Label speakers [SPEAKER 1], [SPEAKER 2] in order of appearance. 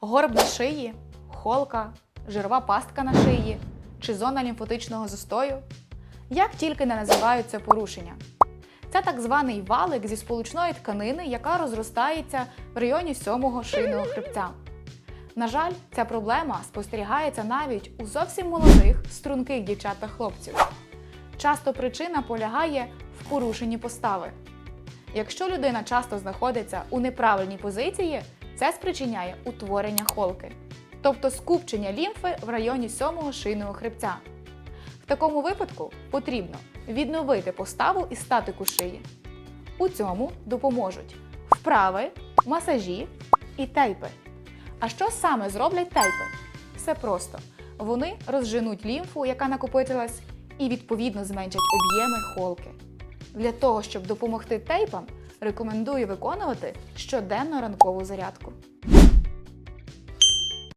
[SPEAKER 1] горб на шиї, холка, жирова пастка на шиї чи зона лімфотичного застою. Як тільки не називають це порушення. Це так званий валик зі сполучної тканини, яка розростається в районі сьомого шийного хребця. На жаль, ця проблема спостерігається навіть у зовсім молодих, струнких дівчат та хлопців. Часто причина полягає в порушенні постави. Якщо людина часто знаходиться у неправильній позиції, це спричиняє утворення холки, тобто скупчення лімфи в районі сьомого шийного хребця. В такому випадку потрібно відновити поставу і статику шиї. У цьому допоможуть вправи, масажі і тейпи. А що саме зроблять тейпи? Все просто. Вони розженуть лімфу, яка накопичилась, і відповідно зменшать об'єми холки. Для того, щоб допомогти тейпам, рекомендую виконувати щоденно ранкову зарядку.